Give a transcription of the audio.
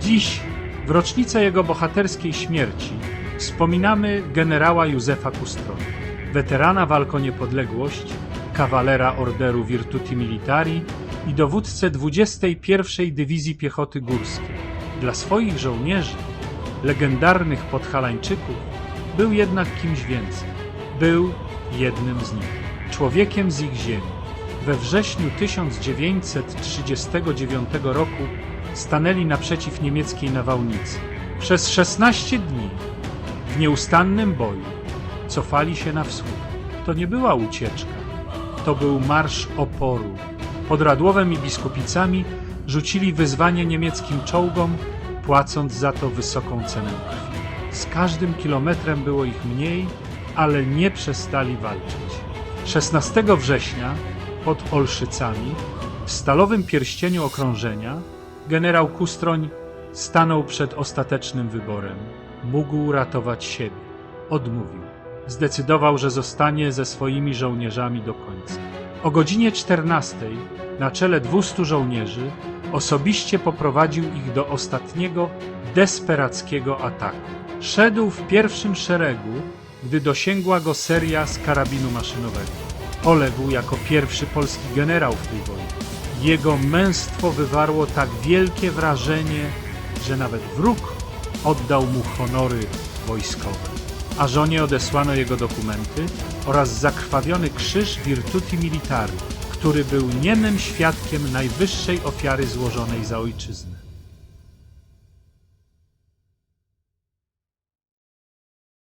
Dziś, w rocznicę jego bohaterskiej śmierci, wspominamy generała Józefa Kustronia, weterana walk o niepodległość, kawalera Orderu Virtuti Militari i dowódcę 21. Dywizji Piechoty Górskiej. Dla swoich żołnierzy, legendarnych podhalańczyków, był jednak kimś więcej. Był jednym z nich, człowiekiem z ich ziemi. We wrześniu 1939 roku stanęli naprzeciw niemieckiej nawałnicy. Przez 16 dni w nieustannym boju cofali się na wschód. To nie była ucieczka, to był marsz oporu. Pod Radłowem i Biskupicami rzucili wyzwanie niemieckim czołgom, płacąc za to wysoką cenę krwi. Z każdym kilometrem było ich mniej, ale nie przestali walczyć. 16 września pod Olszycami, w stalowym pierścieniu okrążenia, generał Kustroń stanął przed ostatecznym wyborem. Mógł ratować siebie. Odmówił. Zdecydował, że zostanie ze swoimi żołnierzami do końca. O godzinie 14 na czele 200 żołnierzy osobiście poprowadził ich do ostatniego, desperackiego ataku. Szedł w pierwszym szeregu, gdy dosięgła go seria z karabinu maszynowego. Poległ jako pierwszy polski generał w tej wojnie. Jego męstwo wywarło tak wielkie wrażenie, że nawet wróg oddał mu honory wojskowe. A żonie odesłano jego dokumenty oraz zakrwawiony krzyż Virtuti Militari, który był niemym świadkiem najwyższej ofiary złożonej za ojczyznę.